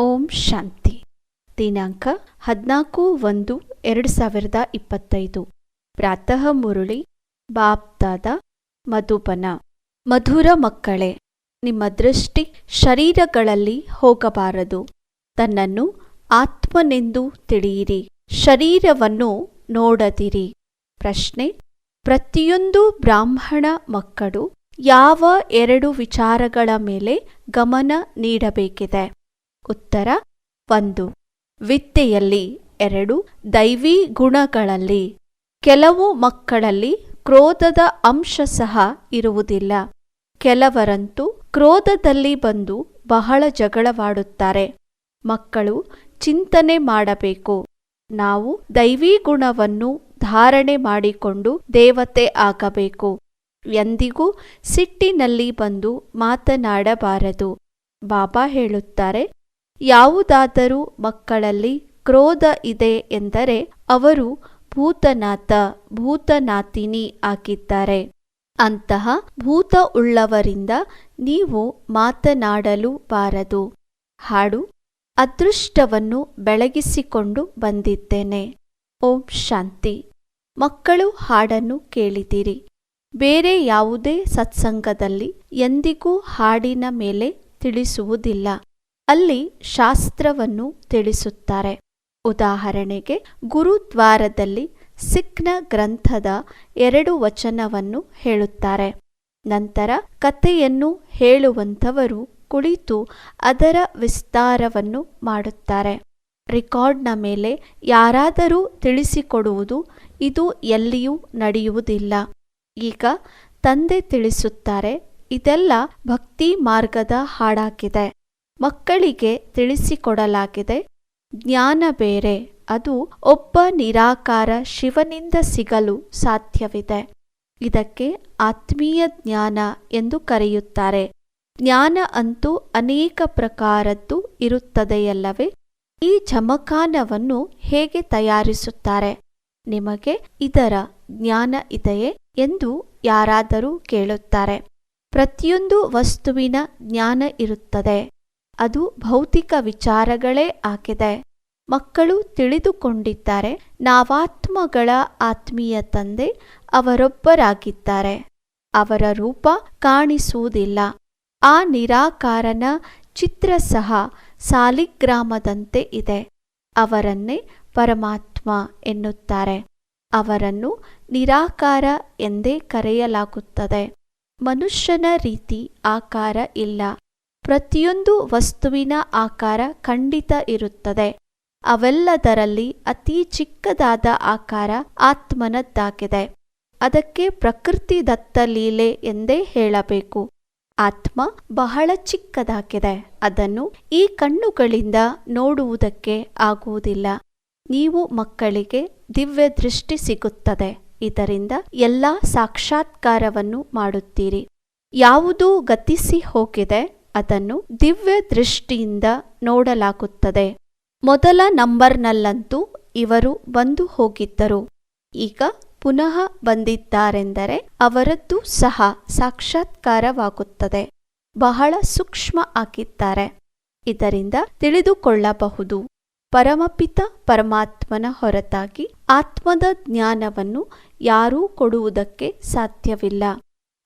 ಓಂ ಶಾಂತಿ. ದಿನಾಂಕ ಹದಿನಾಲ್ಕು ಒಂದು ಎರಡು ಸಾವಿರದ ಇಪ್ಪತ್ತೈದು. ಪ್ರಾತಃ ಮುರುಳಿ ಬಾಪ್ದಾದ ಮಧುಬನ. ಮಧುರ ಮಕ್ಕಳೇ, ನಿಮ್ಮ ದೃಷ್ಟಿ ಶರೀರಗಳಲ್ಲಿ ಹೋಗಬಾರದು. ತನ್ನನ್ನು ಆತ್ಮನೆಂದು ತಿಳಿಯಿರಿ. ಶರೀರವನ್ನು ನೋಡದಿರಿ. ಪ್ರಶ್ನೆ, ಪ್ರತಿಯೊಂದು ಬ್ರಾಹ್ಮಣ ಮಕ್ಕಳು ಯಾವ ಎರಡು ವಿಚಾರಗಳ ಮೇಲೆ ಗಮನ ನೀಡಬೇಕಿದೆ? ಉತ್ತರ, ಒಂದು. ವಿದ್ಯೆಯಲ್ಲಿ ಎರಡು, ದೈವಿ ಗುಣಗಳಲ್ಲಿ ಕೆಲವು ಮಕ್ಕಳಲ್ಲಿ ಕ್ರೋಧದ ಅಂಶ ಸಹ ಇರುವುದಿಲ್ಲ. ಕೆಲವರಂತೂ ಕ್ರೋಧದಲ್ಲಿ ಬಂದು ಬಹಳ ಜಗಳವಾಡುತ್ತಾರೆ. ಮಕ್ಕಳು ಚಿಂತನೆ ಮಾಡಬೇಕು. ನಾವು ದೈವಿ ಗುಣವನ್ನು ಧಾರಣೆ ಮಾಡಿಕೊಂಡು ದೇವತೆ ಆಗಬೇಕು. ಎಂದಿಗೂ ಸಿಟ್ಟಿನಲ್ಲಿ ಬಂದು ಮಾತನಾಡಬಾರದು. ಬಾಬಾ ಹೇಳುತ್ತಾರೆ ಯಾವುದಾದರೂ ಮಕ್ಕಳಲ್ಲಿ ಕ್ರೋಧ ಇದೆ ಎಂದರೆ ಅವರು ಭೂತನಾಥ ಭೂತನಾತಿನಿ ಆಗಿದ್ದಾರೆ. ಅಂತಹ ಭೂತ ಉಳ್ಳವರಿಂದ ನೀವು ಮಾತನಾಡಲು ಬಾರದು. ಹಾಡು, ಅದೃಷ್ಟವನ್ನು ಬೆಳಗಿಸಿಕೊಂಡು ಬಂದಿದ್ದೇನೆ. ಓಂ ಶಾಂತಿ. ಮಕ್ಕಳು ಹಾಡನ್ನು ಕೇಳಿದಿರಿ. ಬೇರೆ ಯಾವುದೇ ಸತ್ಸಂಗದಲ್ಲಿ ಎಂದಿಗೂ ಹಾಡಿನ ಮೇಲೆ ತಿಳಿಸುವುದಿಲ್ಲ. ಅಲ್ಲಿ ಶಾಸ್ತ್ರವನ್ನು ತಿಳಿಸುತ್ತಾರೆ. ಉದಾಹರಣೆಗೆ, ಗುರುದ್ವಾರದಲ್ಲಿ ಸಿಖ್ನ ಗ್ರಂಥದ ಎರಡು ವಚನವನ್ನು ಹೇಳುತ್ತಾರೆ. ನಂತರ ಕಥೆಯನ್ನು ಹೇಳುವಂಥವರು ಕುಳಿತು ಅದರ ವಿಸ್ತಾರವನ್ನು ಮಾಡುತ್ತಾರೆ. ರೆಕಾರ್ಡ್ನ ಮೇಲೆ ಯಾರಾದರೂ ತಿಳಿಸಿಕೊಡುವುದು ಇದು ಎಲ್ಲಿಯೂ ನಡೆಯುವುದಿಲ್ಲ. ಈಗ ತಂದೆ ತಿಳಿಸುತ್ತಾರೆ, ಇದೆಲ್ಲ ಭಕ್ತಿ ಮಾರ್ಗದ ಹಾಡಾಗಿದೆ. ಮಕ್ಕಳಿಗೆ ತಿಳಿಸಿಕೊಡಲಾಗಿದೆ. ಜ್ಞಾನ ಬೇರೆ, ಅದು ಒಬ್ಬ ನಿರಾಕಾರ ಶಿವನಿಂದ ಸಿಗಲು ಸಾಧ್ಯವಿದೆ. ಇದಕ್ಕೆ ಆತ್ಮೀಯ ಜ್ಞಾನ ಎಂದು ಕರೆಯುತ್ತಾರೆ. ಜ್ಞಾನ ಅಂತೂ ಅನೇಕ ಪ್ರಕಾರದ್ದು ಇರುತ್ತದೆಯಲ್ಲವೇ? ಈ ಜಮಖಾನವನ್ನು ಹೇಗೆ ತಯಾರಿಸುತ್ತಾರೆ? ನಿಮಗೆ ಇದರ ಜ್ಞಾನ ಇದೆಯೇ ಎಂದು ಯಾರಾದರೂ ಕೇಳುತ್ತಾರೆ. ಪ್ರತಿಯೊಂದು ವಸ್ತುವಿನ ಜ್ಞಾನ ಇರುತ್ತದೆ. ಅದು ಭೌತಿಕ ವಿಚಾರಗಳೇ ಆಗಿದೆ. ಮಕ್ಕಳು ತಿಳಿದುಕೊಂಡಿದ್ದಾರೆ. ನಾವಾತ್ಮಗಳ ಆತ್ಮೀಯ ತಂದೆ ಅವರೊಬ್ಬರಾಗಿದ್ದಾರೆ. ಅವರ ರೂಪ ಕಾಣಿಸುವುದಿಲ್ಲ. ಆ ನಿರಾಕಾರನ ಚಿತ್ರ ಸಹ ಸಾಲಿಗ್ರಾಮದಂತೆ ಇದೆ. ಅವರನ್ನೇ ಪರಮಾತ್ಮ ಎನ್ನುತ್ತಾರೆ. ಅವರನ್ನು ನಿರಾಕಾರ ಎಂದೇ ಕರೆಯಲಾಗುತ್ತದೆ. ಮನುಷ್ಯನ ರೀತಿ ಆಕಾರ ಇಲ್ಲ. ಪ್ರತಿಯೊಂದು ವಸ್ತುವಿನ ಆಕಾರ ಖಂಡಿತ ಇರುತ್ತದೆ. ಅವೆಲ್ಲದರಲ್ಲಿ ಅತಿ ಚಿಕ್ಕದಾದ ಆಕಾರ ಆತ್ಮನದ್ದಾಗಿದೆ. ಅದಕ್ಕೆ ಪ್ರಕೃತಿ ದತ್ತ ಲೀಲೆ ಎಂದೇ ಹೇಳಬೇಕು. ಆತ್ಮ ಬಹಳ ಚಿಕ್ಕದಾಗಿದೆ. ಅದನ್ನು ಈ ಕಣ್ಣುಗಳಿಂದ ನೋಡುವುದಕ್ಕೆ ಆಗುವುದಿಲ್ಲ. ನೀವು ಮಕ್ಕಳಿಗೆ ದಿವ್ಯ ದೃಷ್ಟಿ ಸಿಗುತ್ತದೆ. ಇದರಿಂದ ಎಲ್ಲ ಸಾಕ್ಷಾತ್ಕಾರವನ್ನು ಮಾಡುತ್ತೀರಿ. ಯಾವುದೂ ಗತಿಸಿ ಹೋಗಿದೆ. ಅದನ್ನು ದಿವ್ಯ ದೃಷ್ಟಿಯಿಂದ ನೋಡಲಾಗುತ್ತದೆ. ಮೊದಲ ನಂಬರ್ನಲ್ಲಂತೂ ಇವರು ಬಂದು ಹೋಗಿದ್ದರು. ಈಗ ಪುನಃ ಬಂದಿದ್ದಾರೆಂದರೆ ಅವರದ್ದು ಸಹ ಸಾಕ್ಷಾತ್ಕಾರವಾಗುತ್ತದೆ. ಬಹಳ ಸೂಕ್ಷ್ಮ ಆಗಿದ್ದಾರೆ. ಇದರಿಂದ ತಿಳಿದುಕೊಳ್ಳಬಹುದು. ಪರಮಪಿತ ಪರಮಾತ್ಮನ ಹೊರತಾಗಿ ಆತ್ಮದ ಜ್ಞಾನವನ್ನು ಯಾರೂ ಕೊಡುವುದಕ್ಕೆ ಸಾಧ್ಯವಿಲ್ಲ.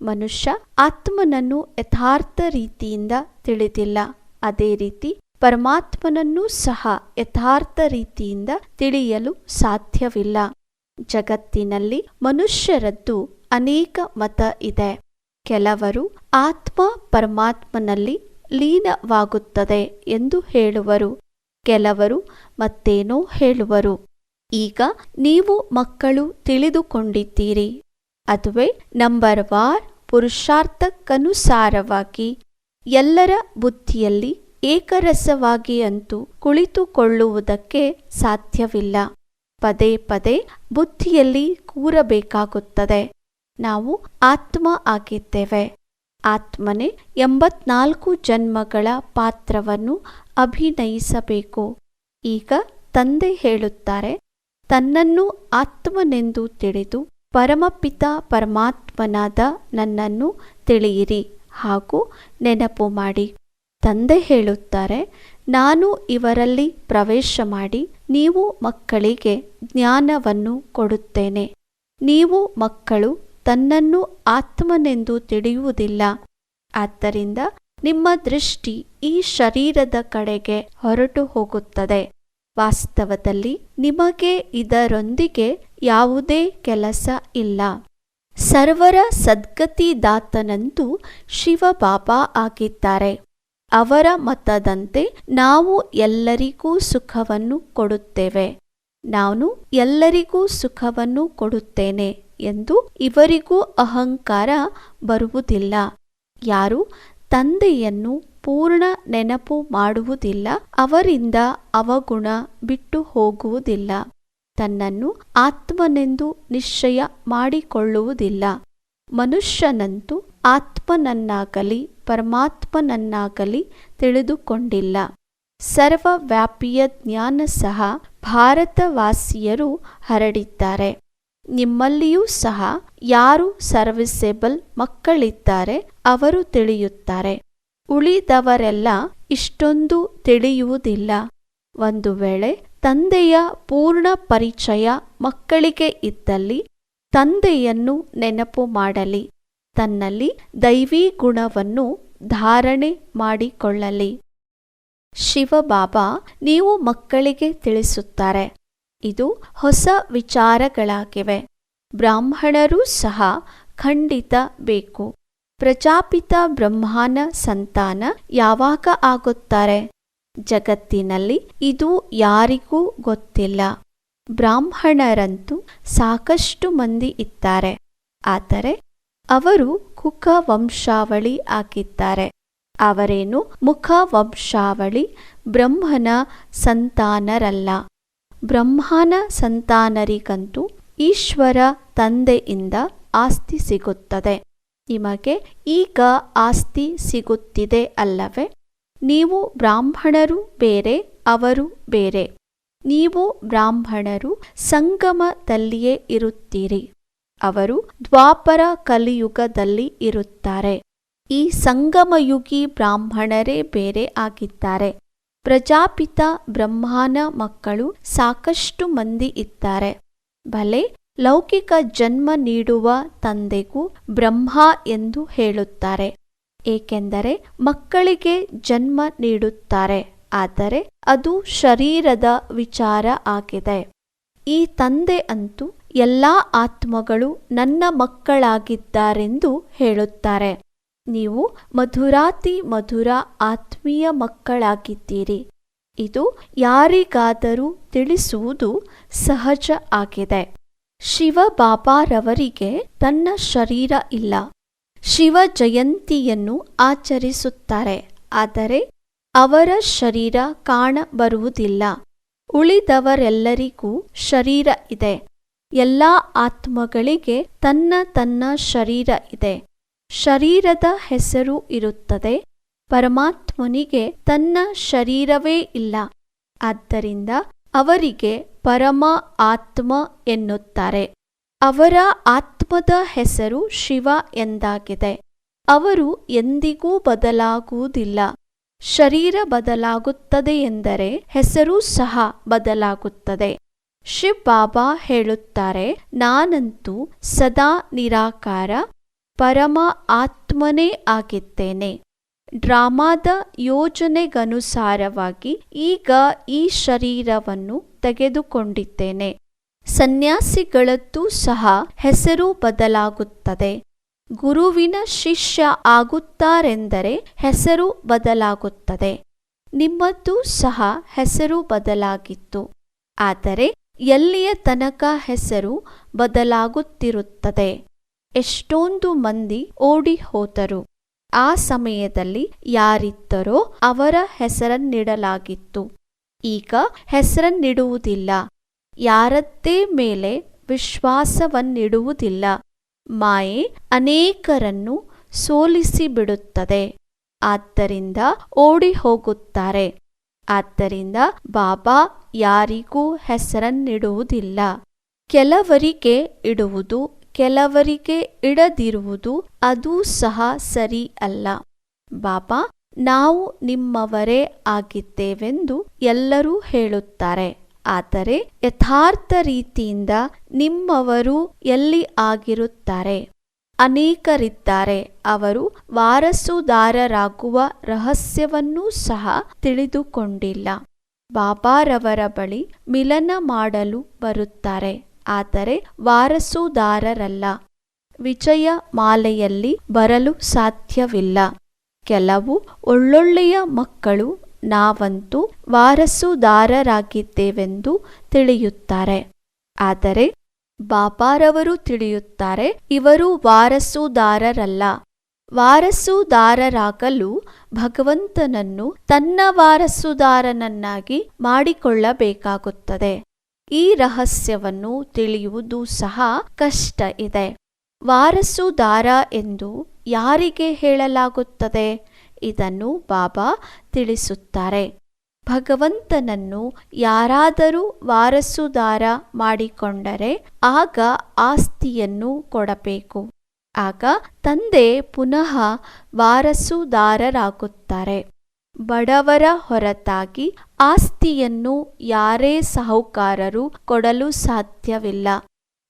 ಮನುಷ್ಯ ಆತ್ಮನನ್ನು ಯಥಾರ್ಥ ರೀತಿಯಿಂದ ತಿಳಿದಿಲ್ಲ. ಅದೇ ರೀತಿ ಪರಮಾತ್ಮನನ್ನೂ ಸಹ ಯಥಾರ್ಥ ರೀತಿಯಿಂದ ತಿಳಿಯಲು ಸಾಧ್ಯವಿಲ್ಲ. ಜಗತ್ತಿನಲ್ಲಿ ಮನುಷ್ಯರದ್ದು ಅನೇಕ ಮತ ಇದೆ. ಕೆಲವರು ಆತ್ಮ ಪರಮಾತ್ಮನಲ್ಲಿ ಲೀನವಾಗುತ್ತದೆ ಎಂದು ಹೇಳುವರು. ಕೆಲವರು ಮತ್ತೇನೋ ಹೇಳುವರು. ಈಗ ನೀವು ಮಕ್ಕಳು ತಿಳಿದುಕೊಂಡಿದ್ದೀರಿ. ಅದುವೇ ನಂಬರ್ ವಾರ್ ಪುರುಷಾರ್ಥಕ್ಕನುಸಾರವಾಗಿ ಎಲ್ಲರ ಬುದ್ಧಿಯಲ್ಲಿ ಏಕರಸವಾಗಿ ಅಂತೂ ಕುಳಿತುಕೊಳ್ಳುವುದಕ್ಕೆ ಸಾಧ್ಯವಿಲ್ಲ. ಪದೇ ಪದೇ ಬುದ್ಧಿಯಲ್ಲಿ ಕೂರಬೇಕಾಗುತ್ತದೆ. ನಾವು ಆತ್ಮ ಆಗಿದ್ದೇವೆ. ಆತ್ಮನೇ ಎಂಬತ್ನಾಲ್ಕು ಜನ್ಮಗಳ ಪಾತ್ರವನ್ನು ಅಭಿನಯಿಸಬೇಕು. ಈಗ ತಂದೆ ಹೇಳುತ್ತಾರೆ, ತನ್ನನ್ನು ಆತ್ಮನೆಂದು ತಿಳಿದು ಪರಮಪಿತ ಪರಮಾತ್ಮನಾದ ನನ್ನನ್ನು ತಿಳಿಯಿರಿ ಹಾಗೂ ನೆನಪು ಮಾಡಿ. ತಂದೆ ಹೇಳುತ್ತಾರೆ, ನಾನು ಇವರಲ್ಲಿ ಪ್ರವೇಶ ಮಾಡಿ ನೀವು ಮಕ್ಕಳಿಗೆ ಜ್ಞಾನವನ್ನು ಕೊಡುತ್ತೇನೆ. ನೀವು ಮಕ್ಕಳು ತನ್ನನ್ನು ಆತ್ಮನೆಂದು ತಿಳಿಯುವುದಿಲ್ಲ. ಆದ್ದರಿಂದ ನಿಮ್ಮ ದೃಷ್ಟಿ ಈ ಶರೀರದ ಕಡೆಗೆ ಹೊರಟು ಹೋಗುತ್ತದೆ. ವಾಸ್ತವದಲ್ಲಿ ನಿಮಗೆ ಇದರೊಂದಿಗೆ ಯಾವುದೇ ಕೆಲಸ ಇಲ್ಲ. ಸರ್ವರ ಸದ್ಗತಿದಾತನಂತೂ ಶಿವಬಾಬಾ ಆಗಿದ್ದಾರೆ. ಅವರ ಮತದಂತೆ ನಾವು ಎಲ್ಲರಿಗೂ ಸುಖವನ್ನು ಕೊಡುತ್ತೇವೆ. ನಾನು ಎಲ್ಲರಿಗೂ ಸುಖವನ್ನು ಕೊಡುತ್ತೇನೆ ಎಂದು ಇವರಿಗೂ ಅಹಂಕಾರ ಬರುವುದಿಲ್ಲ. ಯಾರು ತಂದೆಯನ್ನು ಪೂರ್ಣ ನೆನಪು ಮಾಡುವುದಿಲ್ಲ, ಅವರಿಂದ ಅವಗುಣ ಬಿಟ್ಟು ಹೋಗುವುದಿಲ್ಲ. ತನ್ನನ್ನು ಆತ್ಮನೆಂದು ನಿಶ್ಚಯ ಮಾಡಿಕೊಳ್ಳುವುದಿಲ್ಲ. ಮನುಷ್ಯನಂತೂ ಆತ್ಮನನ್ನಾಗಲಿ ಪರಮಾತ್ಮನನ್ನಾಗಲಿ ತಿಳಿದುಕೊಂಡಿಲ್ಲ. ಸರ್ವವ್ಯಾಪಿಯ ಜ್ಞಾನ ಸಹ ಭಾರತವಾಸಿಯರು ಹರಡಿದ್ದಾರೆ. ನಿಮ್ಮಲ್ಲಿಯೂ ಸಹ ಯಾರು ಸರ್ವಿಸೇಬಲ್ ಮಕ್ಕಳಿದ್ದಾರೆ ಅವರು ತಿಳಿಯುತ್ತಾರೆ. ಉಳಿದವರೆಲ್ಲ ಇಷ್ಟೊಂದು ತಿಳಿಯುವುದಿಲ್ಲ. ಒಂದು ವೇಳೆ ತಂದೆಯ ಪೂರ್ಣ ಪರಿಚಯ ಮಕ್ಕಳಿಗೆ ಇದ್ದಲ್ಲಿ ತಂದೆಯನ್ನು ನೆನಪು ಮಾಡಲಿ. ತನ್ನಲ್ಲಿ ದೈವಿ ಗುಣವನ್ನು ಧಾರಣೆ ಮಾಡಿಕೊಳ್ಳಲಿ. ಶಿವಬಾಬಾ ನೀವು ಮಕ್ಕಳಿಗೆ ತಿಳಿಸುತ್ತಾರೆ. ಇದು ಹೊಸ ವಿಚಾರಗಳಾಗಿವೆ. ಬ್ರಾಹ್ಮಣರೂ ಸಹ ಖಂಡಿತ ಬೇಕು. ಪ್ರಜಾಪಿತ ಬ್ರಹ್ಮಾನ ಸಂತಾನ ಯಾವಾಗ ಆಗುತ್ತಾರೆ? ಜಗತ್ತಿನಲ್ಲಿ ಇದು ಯಾರಿಗೂ ಗೊತ್ತಿಲ್ಲ. ಬ್ರಾಹ್ಮಣರಂತೂ ಸಾಕಷ್ಟು ಮಂದಿ ಇದ್ದಾರೆ. ಆದರೆ ಅವರು ಕುಖ ವಂಶಾವಳಿ ಆಗಿದ್ದಾರೆ ಅವರೇನು ಮುಖ ವಂಶಾವಳಿ ಬ್ರಹ್ಮನ ಸಂತಾನರಲ್ಲ. ಬ್ರಹ್ಮನ ಸಂತಾನರಿಗಂತೂ ಈಶ್ವರ ತಂದೆಯಿಂದ ಆಸ್ತಿ ಸಿಗುತ್ತದೆ. ನಿಮಗೆ ಈಗ ಆಸ್ತಿ ಸಿಗುತ್ತಿದೆ ಅಲ್ಲವೇ? ನೀವು ಬ್ರಾಹ್ಮಣರು ಬೇರೆ, ಅವರು ಬೇರೆ. ನೀವು ಬ್ರಾಹ್ಮಣರು ಸಂಗಮದಲ್ಲಿಯೇ ಇರುತ್ತೀರಿ. ಅವರು ದ್ವಾಪರ ಕಲಿಯುಗದಲ್ಲಿ ಇರುತ್ತಾರೆ. ಈ ಸಂಗಮಯುಗಿ ಬ್ರಾಹ್ಮಣರೇ ಬೇರೆ ಆಗಿದ್ದಾರೆ. ಪ್ರಜಾಪಿತ ಬ್ರಹ್ಮನ ಮಕ್ಕಳು ಸಾಕಷ್ಟು ಮಂದಿ ಇದ್ದಾರೆ. ಭಲೆ ಲೌಕಿಕ ಜನ್ಮ ನೀಡುವ ತಂದೆಗೂ ಬ್ರಹ್ಮ ಎಂದು ಹೇಳುತ್ತಾರೆ. ಏಕೆಂದರೆ ಮಕ್ಕಳಿಗೆ ಜನ್ಮ ನೀಡುತ್ತಾರೆ, ಆದರೆ ಅದು ಶರೀರದ ವಿಚಾರ ಆಗಿದೆ. ಈ ತಂದೆ ಅಂತೂ ಎಲ್ಲ ಆತ್ಮಗಳು ನನ್ನ ಮಕ್ಕಳಾಗಿದ್ದಾರೆಂದು ಹೇಳುತ್ತಾರೆ. ನೀವು ಮಧುರಾತಿ ಮಧುರ ಆತ್ಮೀಯ ಮಕ್ಕಳಾಗಿದ್ದೀರಿ. ಇದು ಯಾರಿಗಾದರೂ ತಿಳಿಸುವುದು ಸಹಜ ಆಗಿದೆ. ಶಿವಬಾಬಾರವರಿಗೆ ತನ್ನ ಶರೀರ ಇಲ್ಲ. ಶಿವ ಜಯಂತಿಯನ್ನು ಆಚರಿಸುತ್ತಾರೆ. ಆದರೆ ಅವರ ಶರೀರ ಕಾಣಬರುವುದಿಲ್ಲ ಉಳಿದವರೆಲ್ಲರಿಗೂ ಶರೀರ ಇದೆ. ಎಲ್ಲ ಆತ್ಮಗಳಿಗೆ ತನ್ನ ತನ್ನ ಶರೀರ ಇದೆ. ಶರೀರದ ಹೆಸರು ಇರುತ್ತದೆ. ಪರಮಾತ್ಮನಿಗೆ ತನ್ನ ಶರೀರವೇ ಇಲ್ಲ. ಆದ್ದರಿಂದ ಅವರಿಗೆ ಪರಮ ಆತ್ಮ ಎನ್ನುತ್ತಾರೆ. ಅವರ ಆತ್ಮದ ಹೆಸರು ಶಿವ ಎಂದಾಗಿದೆ. ಅವರು ಎಂದಿಗೂ ಬದಲಾಗುವುದಿಲ್ಲ. ಶರೀರ ಬದಲಾಗುತ್ತದೆ ಎಂದರೆ ಹೆಸರು ಸಹ ಬದಲಾಗುತ್ತದೆ. ಶಿವ್ ಬಾಬಾ ಹೇಳುತ್ತಾರೆ, ನಾನಂತೂ ಸದಾ ನಿರಾಕಾರ, ಪರಮ ಆತ್ಮನೇ ಆಗಿದ್ದೇನೆ. ಡ್ರಾಮಾದ ಯೋಜನೆಗನುಸಾರವಾಗಿ ಈಗ ಈ ಶರೀರವನ್ನು ತೆಗೆದುಕೊಂಡಿದ್ದೇನೆ. ಸನ್ಯಾಸಿಗಳದ್ದು ಸಹ ಹೆಸರು ಬದಲಾಗುತ್ತದೆ. ಗುರುವಿನ ಶಿಷ್ಯ ಆಗುತ್ತಾರೆಂದರೆ ಹೆಸರು ಬದಲಾಗುತ್ತದೆ. ನಿಮ್ಮದ್ದು ಸಹ ಹೆಸರು ಬದಲಾಗಿತ್ತು. ಆದರೆ ಎಲ್ಲಿಯ ತನಕ ಹೆಸರು ಬದಲಾಗುತ್ತಿರುತ್ತದೆ? ಎಷ್ಟೊಂದು ಮಂದಿ ಓಡಿ ಹೋದರು ಆ ಸಮಯದಲ್ಲಿ ಯಾರಿದ್ದರೋ ಅವರ ಹೆಸರನ್ನಿಡಲಾಗಿತ್ತು. ಈಗ ಹೆಸರನ್ನಿಡುವುದಿಲ್ಲ. ಯಾರದ್ದೇ ಮೇಲೆ ವಿಶ್ವಾಸವನ್ನಿಡುವುದಿಲ್ಲ. ಮಾಯೆ ಅನೇಕರನ್ನು ಸೋಲಿಸಿಬಿಡುತ್ತದೆ. ಆದ್ದರಿಂದ ಓಡಿ ಹೋಗುತ್ತಾರೆ ಆದ್ದರಿಂದ ಬಾಬಾ ಯಾರಿಗೂ ಹೆಸರನ್ನಿಡುವುದಿಲ್ಲ. ಕೆಲವರಿಗೆ ಇಡುವುದು, ಕೆಲವರಿಗೆ ಇಡದಿರುವುದು ಅದೂ ಸಹ ಸರಿ ಅಲ್ಲ ಬಾಬಾ, ನಾವು ನಿಮ್ಮವರೇ ಆಗಿದ್ದೇವೆಂದು ಎಲ್ಲರೂ ಹೇಳುತ್ತಾರೆ. ಆದರೆ ಯಥಾರ್ಥ ರೀತಿಯಿಂದ ನಿಮ್ಮವರು ಎಲ್ಲಿ ಆಗಿರುತ್ತಾರೆ? ಅನೇಕರಿದ್ದಾರೆ. ಅವರು ವಾರಸುದಾರರಾಗುವ ರಹಸ್ಯವನ್ನೂ ಸಹ ತಿಳಿದುಕೊಂಡಿಲ್ಲ. ಬಾಬಾರವರ ಬಳಿ ಮಿಲನ ಮಾಡಲು ಬರುತ್ತಾರೆ. ಆದರೆ ವಾರಸುದಾರರಲ್ಲ. ವಿಜಯ ಮಾಲೆಯಲ್ಲಿ ಬರಲು ಸಾಧ್ಯವಿಲ್ಲ. ಕೆಲವು ಒಳ್ಳೊಳ್ಳೆಯ ಮಕ್ಕಳು ನಾವಂತೂ ವಾರಸುದಾರರಾಗಿದ್ದೇವೆಂದು ತಿಳಿಯುತ್ತಾರೆ. ಆದರೆ ಬಾಪಾರವರು ತಿಳಿಯುತ್ತಾರೆ, ಇವರು ವಾರಸುದಾರರಲ್ಲ. ವಾರಸುದಾರರಾಗಲು ಭಗವಂತನನ್ನು ತನ್ನ ವಾರಸುದಾರನನ್ನಾಗಿ ಮಾಡಿಕೊಳ್ಳಬೇಕಾಗುತ್ತದೆ. ಈ ರಹಸ್ಯವನ್ನು ತಿಳಿಯುವುದು ಸಹ ಕಷ್ಟ ಇದೆ. ವಾರಸುದಾರ ಎಂದು ಯಾರಿಗೆ ಹೇಳಲಾಗುತ್ತದೆ? ಇದನ್ನು ಬಾಬಾ ತಿಳಿಸುತ್ತಾರೆ. ಭಗವಂತನನ್ನು ಯಾರಾದರೂ ವಾರಸುದಾರ ಮಾಡಿಕೊಂಡರೆ ಆಗ ಆಸ್ತಿಯನ್ನು ಕೊಡಬೇಕು. ಆಗ ತಂದೆ ಪುನಃ ವಾರಸುದಾರರಾಗುತ್ತಾರೆ. ಬಡವರ ಹೊರತಾಗಿ ಆಸ್ತಿಯನ್ನು ಯಾರೇ ಸಾಹುಕಾರರು ಕೊಡಲು ಸಾಧ್ಯವಿಲ್ಲ.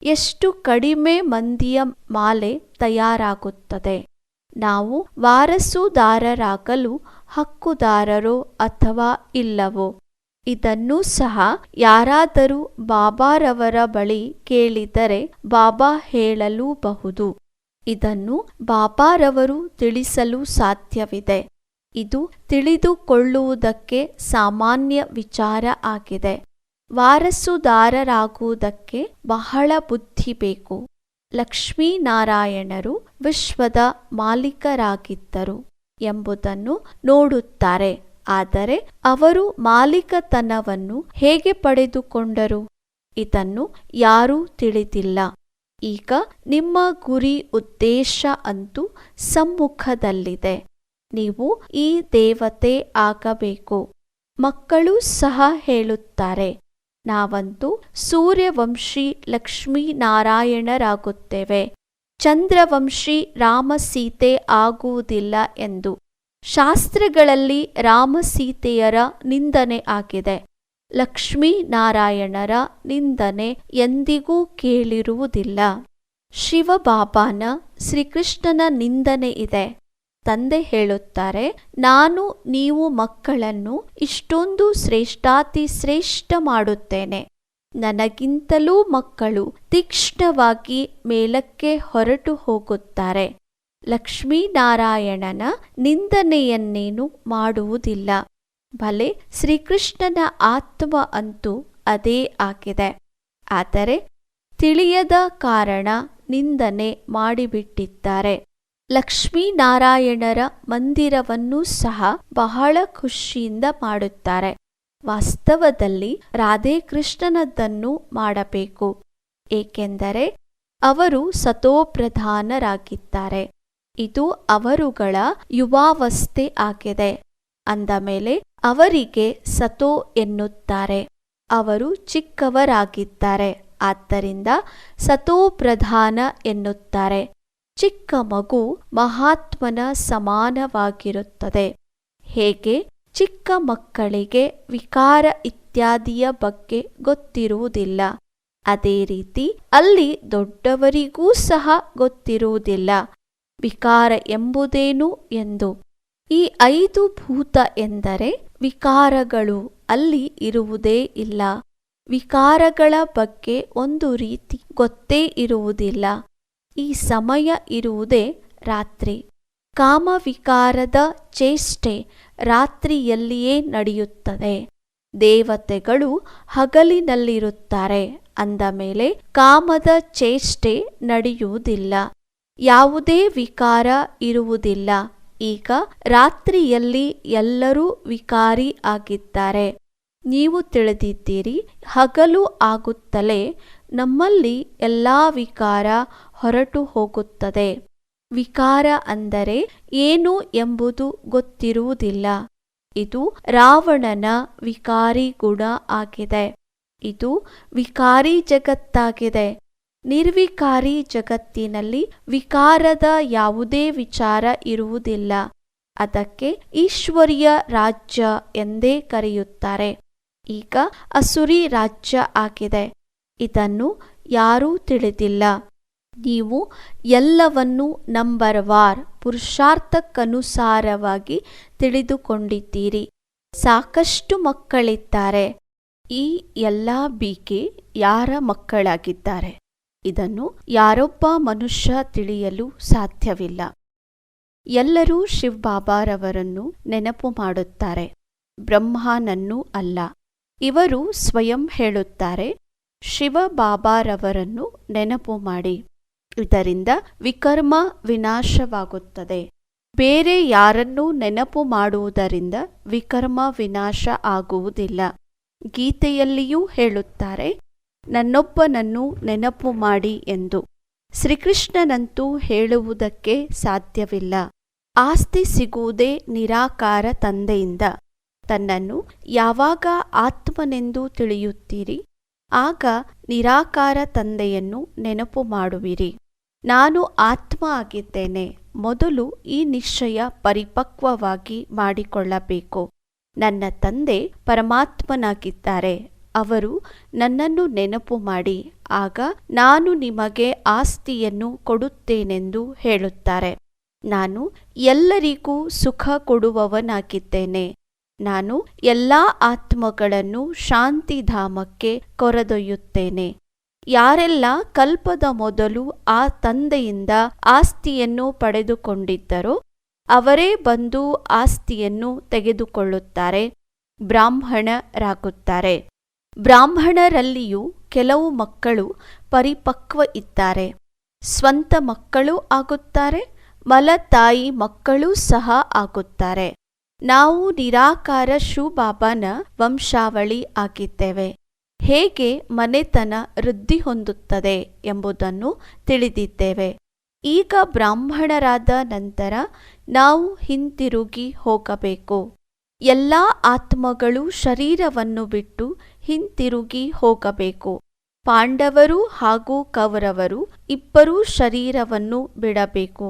ಎಷ್ಟು ಕಡಿಮೆ ಮಂದಿಯ ಮಾಲೆ ತಯಾರಾಗುತ್ತದೆ. ನಾವು ವಾರಸುದಾರರಾಗಲು ಹಕ್ಕುದಾರರೋ ಅಥವಾ ಇಲ್ಲವೋ? ಇದನ್ನು ಸಹ ಯಾರಾದರೂ ಬಾಬಾರವರ ಬಳಿ ಕೇಳಿದರೆ ಬಾಬಾ ಹೇಳಲೂಬಹುದು. ಇದನ್ನು ಬಾಬಾರವರು ತಿಳಿಸಲು ಸಾಧ್ಯವಿದೆ. ಇದು ತಿಳಿದುಕೊಳ್ಳುವುದಕ್ಕೆ ಸಾಮಾನ್ಯ ವಿಚಾರ ಆಗಿದೆ. ವಾರಸುದಾರರಾಗುವುದಕ್ಕೆ ಬಹಳ ಬುದ್ಧಿ ಬೇಕು. ಲಕ್ಷ್ಮೀನಾರಾಯಣರು ವಿಶ್ವದ ಮಾಲೀಕರಾಗಿದ್ದರು ಎಂಬುದನ್ನು ನೋಡುತ್ತಾರೆ. ಆದರೆ ಅವರು ಮಾಲೀಕತನವನ್ನು ಹೇಗೆ ಪಡೆದುಕೊಂಡರು? ಇದನ್ನು ಯಾರೂ ತಿಳಿದಿಲ್ಲ. ಈಗ ನಿಮ್ಮ ಗುರಿ ಉದ್ದೇಶ ಅಂತೂ ಸಮ್ಮುಖದಲ್ಲಿದೆ. ನೀವು ಈ ದೇವತೆ ಆಗಬೇಕು. ಮಕ್ಕಳು ಸಹ ಹೇಳುತ್ತಾರೆ. ನಾವಂತೂ ಸೂರ್ಯವಂಶಿ ಲಕ್ಷ್ಮೀನಾರಾಯಣರಾಗುತ್ತೇವೆ. ಚಂದ್ರವಂಶಿ ರಾಮ ಸೀತೆ ಆಗುವುದಿಲ್ಲ ಎಂದು. ಶಾಸ್ತ್ರಗಳಲ್ಲಿ ರಾಮ ಸೀತೆಯರ ನಿಂದನೆ ಆಗಿದೆ. ಲಕ್ಷ್ಮೀನಾರಾಯಣರ ನಿಂದನೆ ಎಂದಿಗೂ ಕೇಳಿರುವುದಿಲ್ಲ. ಶಿವಬಾಬಾನ ಶ್ರೀಕೃಷ್ಣನ ನಿಂದನೆ ಇದೆ. ತಂದೆ ಹೇಳುತ್ತಾರೆ, ನಾನು ನೀವು ಮಕ್ಕಳನ್ನು ಇಷ್ಟೊಂದು ಶ್ರೇಷ್ಠಾತಿ ಶ್ರೇಷ್ಠ ಮಾಡುತ್ತೇನೆ. ನನಗಿಂತಲೂ ಮಕ್ಕಳು ತೀಕ್ಷ್ಣವಾಗಿ ಮೇಲಕ್ಕೆ ಹೊರಟು ಹೋಗುತ್ತಾರೆ. ಲಕ್ಷ್ಮೀನಾರಾಯಣನ ನಿಂದನೆಯನ್ನೇನು ಮಾಡುವುದಿಲ್ಲ. ಭಲೆ ಶ್ರೀಕೃಷ್ಣನ ಆತ್ಮ ಅಂತೂ ಅದೇ ಆಗಿದೆ. ಆದರೆ ತಿಳಿಯದ ಕಾರಣ ನಿಂದನೆ ಮಾಡಿಬಿಟ್ಟಿದ್ದಾರೆ. ಲಕ್ಷ್ಮೀನಾರಾಯಣರ ಮಂದಿರವನ್ನು ಸಹ ಬಹಳ ಖುಷಿಯಿಂದ ಮಾಡುತ್ತಾರೆ. ವಾಸ್ತವದಲ್ಲಿ ರಾಧೇಕೃಷ್ಣನದ್ದನ್ನು ಮಾಡಬೇಕು. ಏಕೆಂದರೆ ಅವರು ಸತೋಪ್ರಧಾನರಾಗಿದ್ದಾರೆ. ಇದು ಅವರುಗಳ ಯುವಾವಸ್ಥೆ ಆಗಿದೆ. ಅಂದ ಮೇಲೆ ಅವರಿಗೆ ಸತೋ ಎನ್ನುತ್ತಾರೆ. ಅವರು ಚಿಕ್ಕವರಾಗಿದ್ದಾರೆ. ಆದ್ದರಿಂದ ಸತೋಪ್ರಧಾನ ಎನ್ನುತ್ತಾರೆ. ಚಿಕ್ಕ ಮಗು ಮಹಾತ್ಮನ ಸಮಾನವಾಗಿರುತ್ತದೆ. ಹೇಗೆ? ಚಿಕ್ಕ ಮಕ್ಕಳಿಗೆ ವಿಕಾರ ಇತ್ಯಾದಿಯ ಬಗ್ಗೆ ಗೊತ್ತಿರುವುದಿಲ್ಲ. ಅದೇ ರೀತಿ ಅಲ್ಲಿ ದೊಡ್ಡವರಿಗೂ ಸಹ ಗೊತ್ತಿರುವುದಿಲ್ಲ. ವಿಕಾರ ಎಂಬುದೇನು ಎಂದು? ಈ ಐದು ಭೂತ ಎಂದರೆ ವಿಕಾರಗಳು ಅಲ್ಲಿ ಇರುವುದೇ ಇಲ್ಲ. ವಿಕಾರಗಳ ಬಗ್ಗೆ ಒಂದು ರೀತಿ ಗೊತ್ತೇ ಇರುವುದಿಲ್ಲ. ಈ ಸಮಯ ಇರುವುದೇ ರಾತ್ರಿ. ಕಾಮವಿಕಾರದ ಚೇಷ್ಟೆ ರಾತ್ರಿಯಲ್ಲಿಯೇ ನಡೆಯುತ್ತದೆ. ದೇವತೆಗಳು ಹಗಲಿನಲ್ಲಿರುತ್ತಾರೆ. ಅಂದ ಮೇಲೆ ಕಾಮದ ಚೇಷ್ಟೆ ನಡೆಯುವುದಿಲ್ಲ. ಯಾವುದೇ ವಿಕಾರ ಇರುವುದಿಲ್ಲ. ಈಗ ರಾತ್ರಿಯಲ್ಲಿ ಎಲ್ಲರೂ ವಿಕಾರಿ ಆಗಿದ್ದಾರೆ. ನೀವು ತಿಳಿದಿದ್ದೀರಿ, ಹಗಲು ಆಗುತ್ತಲೇ ನಮ್ಮಲ್ಲಿ ಎಲ್ಲ ವಿಕಾರ ಹೊರಟು ಹೋಗುತ್ತದೆ. ವಿಕಾರ ಅಂದರೆ ಏನು ಎಂಬುದು ಗೊತ್ತಿರುವುದಿಲ್ಲ. ಇದು ರಾವಣನ ವಿಕಾರಿ ಗುಣ ಆಗಿದೆ. ಇದು ವಿಕಾರಿ ಜಗತ್ತಾಗಿದೆ. ನಿರ್ವಿಕಾರಿ ಜಗತ್ತಿನಲ್ಲಿ ವಿಕಾರದ ಯಾವುದೇ ವಿಚಾರ ಇರುವುದಿಲ್ಲ. ಅದಕ್ಕೆ ಈಶ್ವರ್ಯ ರಾಜ್ಯ ಎಂದೇ ಕರೆಯುತ್ತಾರೆ. ಈಗ ಅಸುರಿ ರಾಜ್ಯ ಆಗಿದೆ. ಇದನ್ನು ಯಾರೂ ತಿಳಿದಿಲ್ಲ. ನೀವು ಎಲ್ಲವನ್ನೂ ನಂಬರ್ ವಾರ್ ಪುರುಷಾರ್ಥಕ್ಕನುಸಾರವಾಗಿ ತಿಳಿದುಕೊಂಡಿದ್ದೀರಿ. ಸಾಕಷ್ಟು ಮಕ್ಕಳಿದ್ದಾರೆ. ಈ ಎಲ್ಲ ಬೀಕೆ ಯಾರ ಮಕ್ಕಳಾಗಿದ್ದಾರೆ? ಇದನ್ನು ಯಾರೊಬ್ಬ ಮನುಷ್ಯ ತಿಳಿಯಲು ಸಾಧ್ಯವಿಲ್ಲ. ಎಲ್ಲರೂ ಶಿವಬಾಬಾರವರನ್ನು ನೆನಪು ಮಾಡುತ್ತಾರೆ. ಬ್ರಹ್ಮನನ್ನು ಅಲ್ಲ. ಇವರು ಸ್ವಯಂ ಹೇಳುತ್ತಾರೆ ಶಿವಬಾಬಾರವರನ್ನು ನೆನಪು ಮಾಡಿ. ಇದರಿಂದ ವಿಕರ್ಮ ವಿನಾಶವಾಗುತ್ತದೆ. ಬೇರೆ ಯಾರನ್ನೂ ನೆನಪು ಮಾಡುವುದರಿಂದ ವಿಕರ್ಮ ವಿನಾಶ ಆಗುವುದಿಲ್ಲ. ಗೀತೆಯಲ್ಲಿಯೂ ಹೇಳುತ್ತಾರೆ, ನನ್ನೊಬ್ಬನನ್ನು ನೆನಪು ಮಾಡಿ ಎಂದು. ಶ್ರೀಕೃಷ್ಣನಂತೂ ಹೇಳುವುದಕ್ಕೆ ಸಾಧ್ಯವಿಲ್ಲ. ಆಸ್ತಿ ಸಿಗುವುದೇ ನಿರಾಕಾರ ತಂದೆಯಿಂದ. ತನ್ನನ್ನು ಯಾವಾಗ ಆತ್ಮನೆಂದು ತಿಳಿಯುತ್ತೀರಿ, ಆಗ ನಿರಾಕಾರ ತಂದೆಯನ್ನು ನೆನಪು ಮಾಡುವಿರಿ. ನಾನು ಆತ್ಮ ಆಗಿದ್ದೇನೆ. ಮೊದಲು ಈ ನಿಶ್ಚಯ ಪರಿಪಕ್ವವಾಗಿ ಮಾಡಿಕೊಳ್ಳಬೇಕು. ನನ್ನ ತಂದೆ ಪರಮಾತ್ಮನಾಗಿದ್ದಾರೆ. ಅವರು ನನ್ನನ್ನು ನೆನಪು ಮಾಡಿ. ಆಗ ನಾನು ನಿಮಗೆ ಆಸ್ತಿಯನ್ನು ಕೊಡುತ್ತೇನೆಂದು ಹೇಳುತ್ತಾರೆ. ನಾನು ಎಲ್ಲರಿಗೂ ಸುಖ ಕೊಡುವವನಾಗಿದ್ದೇನೆ. ನಾನು ಎಲ್ಲ ಆತ್ಮಗಳನ್ನು ಶಾಂತಿಧಾಮಕ್ಕೆ ಕೊರೆದೊಯ್ಯುತ್ತೇನೆ. ಯಾರೆಲ್ಲ ಕಲ್ಪದ ಮೊದಲು ಆ ತಂದೆಯಿಂದ ಆಸ್ತಿಯನ್ನು ಪಡೆದುಕೊಂಡಿದ್ದರೋ, ಅವರೇ ಬಂದು ಆಸ್ತಿಯನ್ನು ತೆಗೆದುಕೊಳ್ಳುತ್ತಾರೆ, ಬ್ರಾಹ್ಮಣರಾಗುತ್ತಾರೆ. ಬ್ರಾಹ್ಮಣರಲ್ಲಿಯೂ ಕೆಲವು ಮಕ್ಕಳು ಪರಿಪಕ್ವ ಇದ್ದಾರೆ. ಸ್ವಂತ ಮಕ್ಕಳು ಆಗುತ್ತಾರೆ, ಮಲತಾಯಿ ಮಕ್ಕಳೂ ಸಹ ಆಗುತ್ತಾರೆ. ನಾವು ನಿರಾಕಾರ ಶೂಬಾಬಾನ ವಂಶಾವಳಿ ಆಗಿದ್ದೇವೆ. ಹೇಗೆ ಮನೆತನ ವೃದ್ಧಿ ಹೊಂದುತ್ತದೆ ಎಂಬುದನ್ನು ತಿಳಿದಿದ್ದೇವೆ. ಈಗ ಬ್ರಾಹ್ಮಣರಾದ ನಂತರ ನಾವು ಹಿಂತಿರುಗಿ ಹೋಗಬೇಕು. ಎಲ್ಲ ಆತ್ಮಗಳು ಶರೀರವನ್ನು ಬಿಟ್ಟು ಹಿಂತಿರುಗಿ ಹೋಗಬೇಕು. ಪಾಂಡವರು ಹಾಗೂ ಕೌರವರು ಇಬ್ಬರೂ ಶರೀರವನ್ನು ಬಿಡಬೇಕು.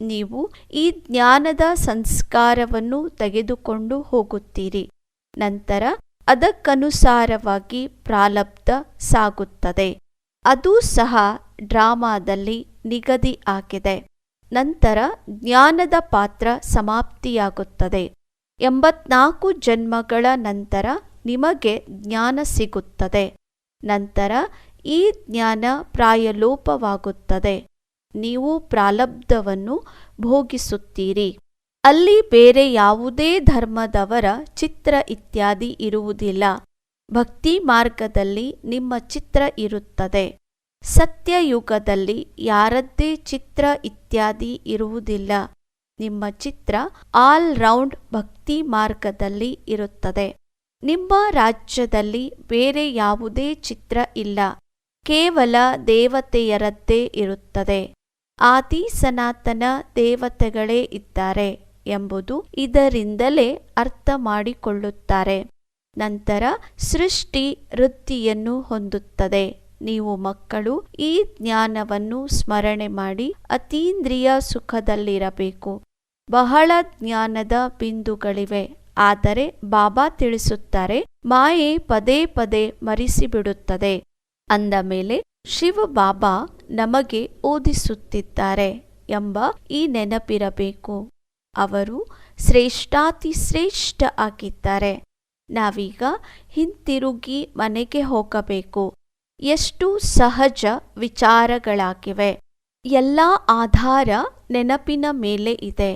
ನೀವು ಈ ಜ್ಞಾನದ ಸಂಸ್ಕಾರವನ್ನು ತೆಗೆದುಕೊಂಡು ಹೋಗುತ್ತೀರಿ. ನಂತರ ಅದಕ್ಕನುಸಾರವಾಗಿ ಪ್ರಾಲಬ್ಧ ಸಾಗುತ್ತದೆ. ಅದು ಸಹ ಡ್ರಾಮಾದಲ್ಲಿ ನಿಗದಿ ಆಗಿದೆ. ನಂತರ ಜ್ಞಾನದ ಪಾತ್ರ ಸಮಾಪ್ತಿಯಾಗುತ್ತದೆ. ಎಂಬತ್ನಾಲ್ಕು ಜನ್ಮಗಳ ನಂತರ ನಿಮಗೆ ಜ್ಞಾನ ಸಿಗುತ್ತದೆ. ನಂತರ ಈ ಜ್ಞಾನ ಪ್ರಾಯಲೋಪವಾಗುತ್ತದೆ. ನೀವು ಪ್ರಾಲಬ್ಧವನ್ನು ಭೋಗಿಸುತ್ತೀರಿ. ಅಲ್ಲಿ ಬೇರೆ ಯಾವುದೇ ಧರ್ಮದವರ ಚಿತ್ರ ಇತ್ಯಾದಿ ಇರುವುದಿಲ್ಲ. ಭಕ್ತಿ ಮಾರ್ಗದಲ್ಲಿ ನಿಮ್ಮ ಚಿತ್ರ ಇರುತ್ತದೆ. ಸತ್ಯಯುಗದಲ್ಲಿ ಯಾರದ್ದೇ ಚಿತ್ರ ಇತ್ಯಾದಿ ಇರುವುದಿಲ್ಲ. ನಿಮ್ಮ ಚಿತ್ರ ಆಲ್ ರೌಂಡ್ ಭಕ್ತಿ ಮಾರ್ಗದಲ್ಲಿ ಇರುತ್ತದೆ. ನಿಮ್ಮ ರಾಜ್ಯದಲ್ಲಿ ಬೇರೆ ಯಾವುದೇ ಚಿತ್ರ ಇಲ್ಲ. ಕೇವಲ ದೇವತೆಯರದ್ದೇ ಇರುತ್ತದೆ. ಆದಿ ಸನಾತನ ದೇವತೆಗಳೇ ಇದ್ದಾರೆ. ಎಂಬುದು ಇದರಿಂದಲೇ ಅರ್ಥ ಮಾಡಿಕೊಳ್ಳುತ್ತಾರೆ ನಂತರ ಸೃಷ್ಟಿ ವೃತ್ತಿಯನ್ನು ಹೊಂದುತ್ತದೆ. ನೀವು ಮಕ್ಕಳು ಈ ಜ್ಞಾನವನ್ನು ಸ್ಮರಣೆ ಮಾಡಿ ಅತೀಂದ್ರಿಯ ಸುಖದಲ್ಲಿರಬೇಕು. ಬಹಳ ಜ್ಞಾನದ ಬಿಂದುಗಳಿವೆ. ಆದರೆ ಬಾಬಾ ತಿಳಿಸುತ್ತಾರೆ, ಮಾಯೆ ಪದೇ ಪದೇ ಮರಿಸಿಬಿಡುತ್ತದೆ. ಅಂದ ಮೇಲೆ ಶಿವ ಬಾಬಾ ನಮಗೆ ಓದಿಸುತ್ತಿದ್ದಾರೆ ಎಂಬ ಈ ನೆನಪಿರಬೇಕು. ಅವರು ಶ್ರೇಷ್ಠಾತಿ ಶ್ರೇಷ್ಠ ಆಗಿದ್ದಾರೆ. ನಾವೀಗ ಹಿಂತಿರುಗಿ ಮನೆಗೆ ಹೋಗಬೇಕು. ಎಷ್ಟು ಸಹಜ ವಿಚಾರಗಳಾಗಿವೆ. ಎಲ್ಲ ಆಧಾರ ನೆನಪಿನ ಮೇಲೆ ಇದೆ.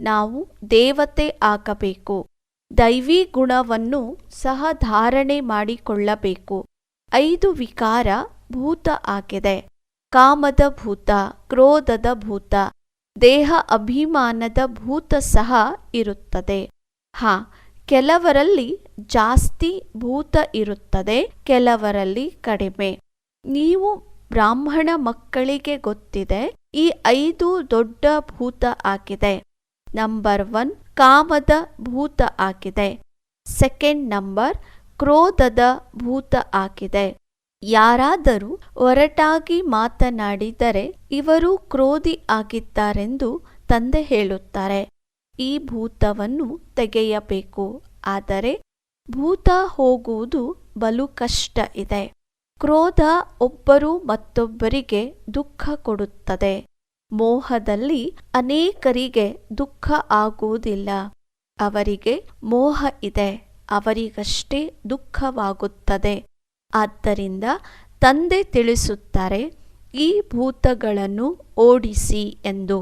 ನಾವು ದೇವತೆ ಆಗಬೇಕು. ದೈವಿ ಗುಣವನ್ನು ಸಹ ಧಾರಣೆ ಮಾಡಿಕೊಳ್ಳಬೇಕು. ಐದು ವಿಕಾರ ಭೂತ ಆಗಿದೆ. ಕಾಮದ ಭೂತ, ಕ್ರೋಧದ ಭೂತ ದೇಹ ಅಭಿಮಾನದ ಭೂತ ಸಹ ಇರುತ್ತದೆ. ಹಾ, ಕೆಲವರಲ್ಲಿ ಜಾಸ್ತಿ ಭೂತ ಇರುತ್ತದೆ, ಕೆಲವರಲ್ಲಿ ಕಡಿಮೆ. ನೀವು ಬ್ರಾಹ್ಮಣ ಮಕ್ಕಳಿಗೆ ಗೊತ್ತಿದೆ, ಈ ಐದು ದೊಡ್ಡ ಭೂತ ಆಗಿದೆ. ನಂಬರ್ ಒನ್, ಕಾಮದ ಭೂತ ಆಗಿದೆ. ಸೆಕೆಂಡ್ ನಂಬರ್, ಕ್ರೋಧದ ಭೂತ ಆಗಿದೆ. ಯಾರಾದರೂ ಒರಟಾಗಿ ಮಾತನಾಡಿದರೆ ಇವರು ಕ್ರೋಧಿ ಆಗಿದ್ದಾರೆಂದು ತಂದೆ ಹೇಳುತ್ತಾರೆ. ಈ ಭೂತವನ್ನು ತೆಗೆಯಬೇಕು. ಆದರೆ ಭೂತ ಹೋಗುವುದು ಬಲು ಕಷ್ಟ ಇದೆ. ಕ್ರೋಧ ಒಬ್ಬರು ಮತ್ತೊಬ್ಬರಿಗೆ ದುಃಖ ಕೊಡುತ್ತದೆ. ಮೋಹದಲ್ಲಿ ಅನೇಕರಿಗೆ ದುಃಖ ಆಗುವುದಿಲ್ಲ. ಅವರಿಗೆ ಮೋಹ ಇದೆ. ಅವರಿಗಷ್ಟೇ ದುಃಖವಾಗುತ್ತದೆ. ಆದ್ದರಿಂದ ತಂದೆ ತಿಳಿಸುತ್ತಾರೆ, ಈ ಭೂತಗಳನ್ನು ಓಡಿಸಿ ಎಂದು.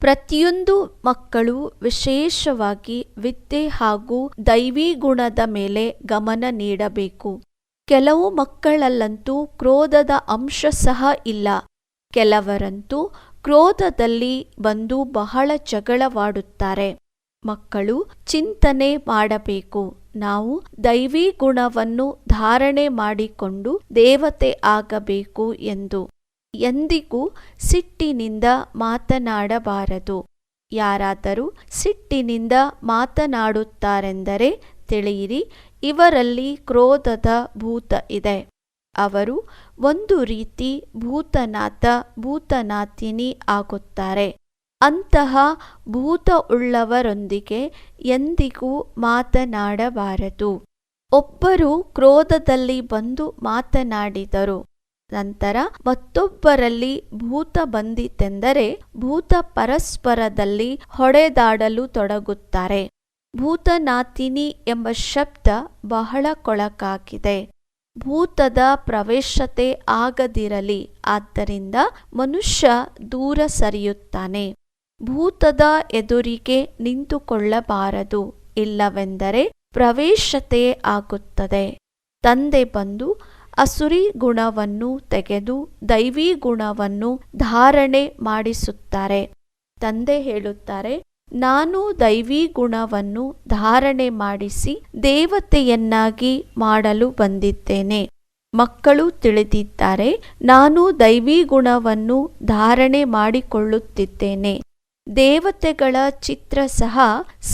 ಪ್ರತಿಯೊಂದು ಮಕ್ಕಳು ವಿಶೇಷವಾಗಿ ವಿದ್ಯೆ ಹಾಗೂ ದೈವಿ ಗುಣದ ಮೇಲೆ ಗಮನ ನೀಡಬೇಕು. ಕೆಲವು ಮಕ್ಕಳಲ್ಲಂತೂ ಕ್ರೋಧದ ಅಂಶ ಸಹ ಇಲ್ಲ. ಕೆಲವರಂತೂ ಕ್ರೋಧದಲ್ಲಿ ಬಂದು ಬಹಳ ಜಗಳವಾಡುತ್ತಾರೆ. ಮಕ್ಕಳು ಚಿಂತನೆ ಮಾಡಬೇಕು. ನಾವು ದೈವಿ ಗುಣವನ್ನು ಧಾರಣೆ ಮಾಡಿಕೊಂಡು ದೇವತೆ ಆಗಬೇಕು ಎಂದು ಎಂದಿಗೂ ಸಿಟ್ಟಿನಿಂದ ಮಾತನಾಡಬಾರದು. ಯಾರಾದರೂ ಸಿಟ್ಟಿನಿಂದ ಮಾತನಾಡುತ್ತಾರೆಂದರೆ ತಿಳಿಯಿರಿ, ಇವರಲ್ಲಿ ಕ್ರೋಧದ ಭೂತ ಇದೆ. ಅವರು ಒಂದು ರೀತಿ ಭೂತನಾಥ ಭೂತನಾಥಿನಿ ಆಗುತ್ತಾರೆ. ಅಂತಹ ಭೂತ ಉಳ್ಳವರೊಂದಿಗೆ ಎಂದಿಗೂ ಮಾತನಾಡಬಾರದು. ಒಬ್ಬರು ಕ್ರೋಧದಲ್ಲಿ ಬಂದು ಮಾತನಾಡಿದರು. ನಂತರ ಮತ್ತೊಬ್ಬರಲ್ಲಿ ಭೂತ ಬಂದಿತೆಂದರೆ ಭೂತ ಪರಸ್ಪರದಲ್ಲಿ ಹೊಡೆದಾಡಲು ತೊಡಗುತ್ತಾರೆ. ಭೂತನಾತಿನಿ ಎಂಬ ಶಬ್ದ ಬಹಳ ಕೊಳಕಾಗಿದೆ. ಭೂತದ ಪ್ರವೇಶತೆ ಆಗದಿರಲಿ, ಆದ್ದರಿಂದ ಮನುಷ್ಯ ದೂರ ಸರಿಯುತ್ತಾನೆ. ಭೂತದ ಎದುರಿಗೆ ನಿಂತುಕೊಳ್ಳಬಾರದು. ಇಲ್ಲವೆಂದರೆ ಪ್ರವೇಶತೆ ಆಗುತ್ತದೆ. ತಂದೆ ಬಂದು ಅಸುರಿ ಗುಣವನ್ನು ತೆಗೆದು ದೈವಿ ಗುಣವನ್ನು ಧಾರಣೆ ಮಾಡಿಸುತ್ತಾರೆ. ತಂದೆ ಹೇಳುತ್ತಾರೆ, ನಾನು ದೈವಿ ಗುಣವನ್ನು ಧಾರಣೆ ಮಾಡಿಸಿ ದೇವತೆಯನ್ನಾಗಿ ಮಾಡಲು ಬಂದಿದ್ದೇನೆ. ಮಕ್ಕಳು ತಿಳಿದಿದ್ದಾರೆ, ನಾನು ದೈವಿ ಗುಣವನ್ನು ಧಾರಣೆ ಮಾಡಿಕೊಳ್ಳುತ್ತಿದ್ದೇನೆ. ದೇವತೆಗಳ ಚಿತ್ರ ಸಹ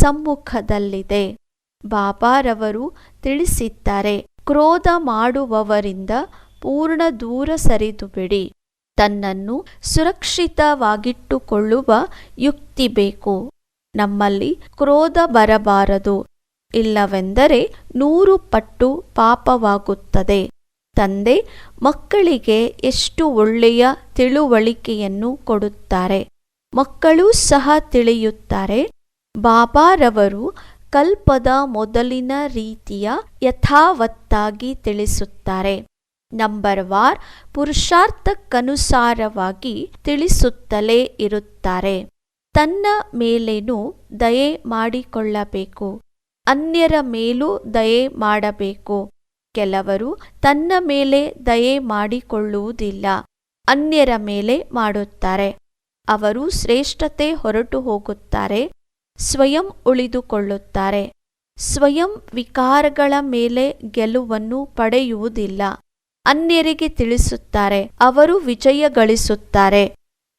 ಸಮ್ಮುಖದಲ್ಲಿದೆ. ಬಾಬಾರವರು ತಿಳಿಸಿದ್ದಾರೆ, ಕ್ರೋಧ ಮಾಡುವವರಿಂದ ಪೂರ್ಣ ದೂರ ಸರಿದು ಬಿಡಿ ತನ್ನನ್ನು ಸುರಕ್ಷಿತವಾಗಿಟ್ಟುಕೊಳ್ಳುವ ಯುಕ್ತಿ ಬೇಕು. ನಮ್ಮಲ್ಲಿ ಕ್ರೋಧ ಬರಬಾರದು. ಇಲ್ಲವೆಂದರೆ ನೂರು ಪಟ್ಟು ಪಾಪವಾಗುತ್ತದೆ. ತಂದೆ ಮಕ್ಕಳಿಗೆ ಎಷ್ಟು ಒಳ್ಳೆಯ ತಿಳುವಳಿಕೆಯನ್ನು ಕೊಡುತ್ತಾರೆ. ಮಕ್ಕಳೂ ಸಹ ತಿಳಿಯುತ್ತಾರೆ. ಬಾಬಾರವರು ಕಲ್ಪದ ಮೊದಲಿನ ರೀತಿಯ ಯಥಾವತ್ತಾಗಿ ತಿಳಿಸುತ್ತಾರೆ. ನಂಬರ್ ವಾರ್ ಪುರುಷಾರ್ಥಕ್ಕನುಸಾರವಾಗಿ ತಿಳಿಸುತ್ತಲೇ ಇರುತ್ತಾರೆ. ತನ್ನ ಮೇಲೇನೂ ದಯೆ ಮಾಡಿಕೊಳ್ಳಬೇಕು. ಅನ್ಯರ ಮೇಲೂ ದಯೆ ಮಾಡಬೇಕು. ಕೆಲವರು ತನ್ನ ಮೇಲೆ ದಯೆ ಮಾಡಿಕೊಳ್ಳುವುದಿಲ್ಲ. ಅನ್ಯರ ಮೇಲೆ ಮಾಡುತ್ತಾರೆ. ಅವರು ಶ್ರೇಷ್ಠತೆ ಹೊರಟು ಹೋಗುತ್ತಾರೆ, ಸ್ವಯಂ ಉಳಿದುಕೊಳ್ಳುತ್ತಾರೆ. ಸ್ವಯಂ ವಿಕಾರಗಳ ಮೇಲೆ ಗೆಲುವನ್ನು ಪಡೆಯುವುದಿಲ್ಲ. ಅನ್ಯರಿಗೆ ತಿಳಿಸುತ್ತಾರೆ, ಅವರು ವಿಜಯ ಗಳಿಸುತ್ತಾರೆ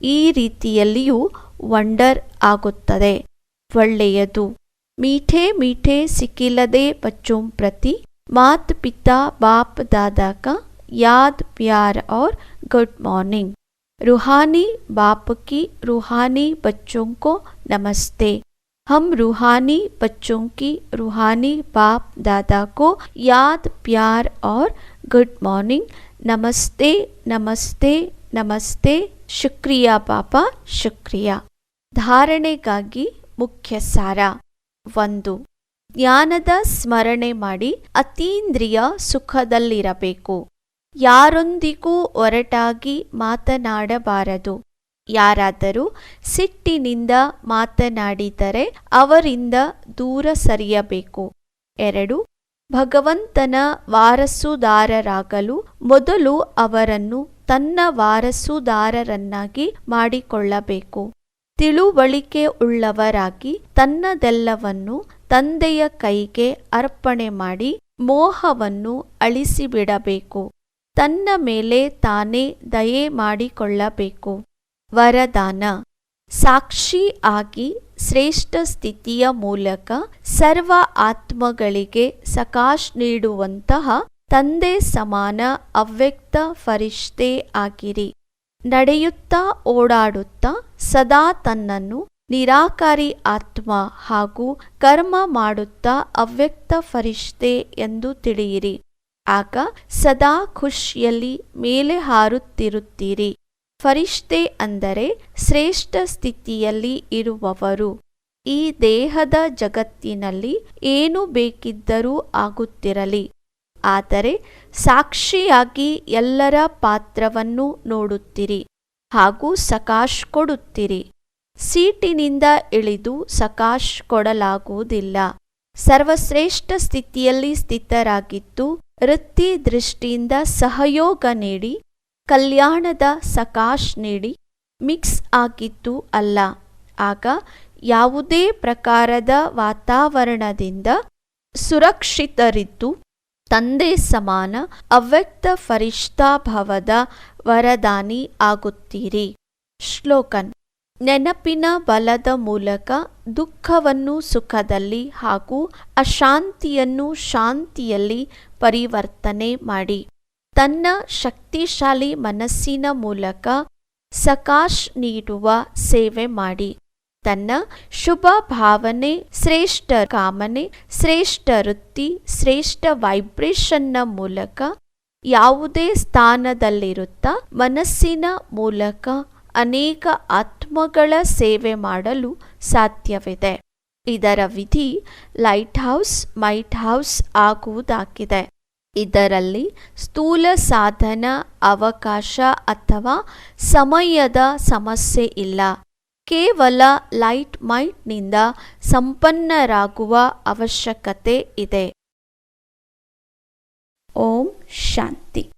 ಈ ರೀತಿಯಲ್ಲಿಯೂ ವಂಡರ್ ಆಗುತ್ತದೆ. ಒಳ್ಳೆಯದು. ಮೀಠೆ ಮೀಠೆ ಸಿಕ್ಕಿಲ್ಲದೆ ಬಚ್ಚುಂ ಪ್ರತಿ, ಮಾತ್ ಪಿತಾ ಬಾಪ್ ದಾದಾಕ, ಯಾದ್ ಪ್ಯಾರ್ ಔರ್ ಗುಡ್ ಮಾರ್ನಿಂಗ್. रूहानी बाप की रूहानी बच्चों को नमस्ते हम रूहानी बच्चों की रूहानी बाप दादा को याद प्यार और गुड मॉर्निंग नमस्ते नमस्ते नमस्ते ಶುಕ್ರಿಯಾ ಪಾಪ ಶುಕ್ರಿಯಾ ಧಾರಣೆಗಾಗಿ ಮುಖ್ಯ ಸಾರ ಒಂದು ಜ್ಞಾನದ ಸ್ಮರಣೆ ಮಾಡಿ ಅತೀಂದ್ರಿಯ ಸುಖದಲ್ಲಿರಬೇಕು ಯಾರೊಂದಿಗೂ ಒರಟಾಗಿ ಮಾತನಾಡಬಾರದು. ಯಾರಾದರೂ ಸಿಟ್ಟಿನಿಂದ ಮಾತನಾಡಿದರೆ ಅವರಿಂದ ದೂರ ಸರಿಯಬೇಕು. ಎರಡು, ಭಗವಂತನ ವಾರಸುದಾರರಾಗಲು ಮೊದಲು ಅವರನ್ನು ತನ್ನ ವಾರಸುದಾರರನ್ನಾಗಿ ಮಾಡಿಕೊಳ್ಳಬೇಕು. ತಿಳುವಳಿಕೆ ಉಳ್ಳವರಾಗಿ ತನ್ನದೆಲ್ಲವನ್ನು ತಂದೆಯ ಕೈಗೆ ಅರ್ಪಣೆ ಮಾಡಿ ಮೋಹವನ್ನು ಅಳಿಸಿಬಿಡಬೇಕು. ತನ್ನ ಮೇಲೆ ತಾನೇ ದಯೆ ಮಾಡಿಕೊಳ್ಳಬೇಕು. ವರದಾನ. ಸಾಕ್ಷಿ ಆಗಿ ಶ್ರೇಷ್ಠ ಸ್ಥಿತಿಯ ಮೂಲಕ ಸರ್ವ ಆತ್ಮಗಳಿಗೆ ಸಕಾಶ್ ನೀಡುವಂತಹ ತಂದೆ ಸಮಾನ ಅವ್ಯಕ್ತ ಫರಿಷ್ಠೆ ಆಗಿರಿ. ನಡೆಯುತ್ತಾ ಓಡಾಡುತ್ತಾ ಸದಾ ತನ್ನನ್ನು ನಿರಾಕಾರಿ ಆತ್ಮ ಹಾಗೂ ಕರ್ಮ ಮಾಡುತ್ತಾ ಅವ್ಯಕ್ತ ಫರಿಷ್ಠೆ ಎಂದು ತಿಳಿಯಿರಿ. ಆಗ ಸದಾ ಖುಷಿಯಲ್ಲಿ ಮೇಲೆ ಹಾರುತ್ತಿರುತ್ತೀರಿ. ಫರಿಷ್ಠೆ ಅಂದರೆ ಶ್ರೇಷ್ಠ ಸ್ಥಿತಿಯಲ್ಲಿ ಇರುವವರು. ಈ ದೇಹದ ಜಗತ್ತಿನಲ್ಲಿ ಏನು ಬೇಕಿದ್ದರೂ ಆಗುತ್ತಿರಲಿ. ಆದರೆ ಸಾಕ್ಷಿಯಾಗಿ ಎಲ್ಲರ ಪಾತ್ರವನ್ನು ನೋಡುತ್ತಿರಿ ಹಾಗೂ ಸಕಾಶ್ ಕೊಡುತ್ತಿರಿ. ಸೀಟಿನಿಂದ ಇಳಿದು ಸಕಾಶ್ ಕೊಡಲಾಗುವುದಿಲ್ಲ. ಸರ್ವಶ್ರೇಷ್ಠ ಸ್ಥಿತಿಯಲ್ಲಿ ಸ್ಥಿತರಾಗಿದ್ದು ವೃತ್ತಿ ದೃಷ್ಟಿಯಿಂದ ಸಹಯೋಗ ನೀಡಿ, ಕಲ್ಯಾಣದ ಸಕಾಶ್ ನೀಡಿ, ಮಿಕ್ಸ್ ಆಗಿದ್ದು ಅಲ್ಲ. ಆಗ ಯಾವುದೇ ಪ್ರಕಾರದ ವಾತಾವರಣದಿಂದ ಸುರಕ್ಷಿತರಿದ್ದು, ತಂದೆ ಸಮಾನ ಅವ್ಯಕ್ತ ಫರಿಷ್ಠಾಭಾವದ ವರದಾನಿ ಆಗುತ್ತೀರಿ. ಶ್ಲೋಕನ್ ನೆನಪಿನ ಬಲದ ಮೂಲಕ ದುಃಖವನ್ನು ಸುಖದಲ್ಲಿ ಹಾಗೂ ಅಶಾಂತಿಯನ್ನು ಶಾಂತಿಯಲ್ಲಿ ಪರಿವರ್ತನೆ ಮಾಡಿ. ತನ್ನ ಶಕ್ತಿಶಾಲಿ ಮನಸ್ಸಿನ ಮೂಲಕ ಸಕಾಶ್ ನೀಡುವ ಸೇವೆ ಮಾಡಿ. ತನ್ನ ಶುಭ ಭಾವನೆ, ಶ್ರೇಷ್ಠ ಕಾಮನೆ, ಶ್ರೇಷ್ಠ ವೃತ್ತಿ, ಶ್ರೇಷ್ಠ ವೈಬ್ರೇಷನ್ನ ಮೂಲಕ ಯಾವುದೇ ಸ್ಥಾನದಲ್ಲಿರುತ್ತಾ ಮನಸ್ಸಿನ ಮೂಲಕ ಅನೇಕ ಆತ್ಮಗಳ ಸೇವೆ ಮಾಡಲು ಸಾಧ್ಯವಿದೆ. ಇದರ ವಿಧಿ ಲೈಟ್ ಹೌಸ್ ಮೈಟ್ ಹೌಸ್ ಆಗುವುದಾಗಿದೆ. ಇದರಲ್ಲಿ ಸ್ಥೂಲ ಸಾಧನ ಅವಕಾಶ ಅಥವಾ ಸಮಯದ ಸಮಸ್ಯೆ ಇಲ್ಲ. ಕೇವಲ ಲೈಟ್ ಮೈಟ್ನಿಂದ ಸಂಪನ್ನರಾಗುವ ಅವಶ್ಯಕತೆ ಇದೆ. ಓಂ ಶಾಂತಿ.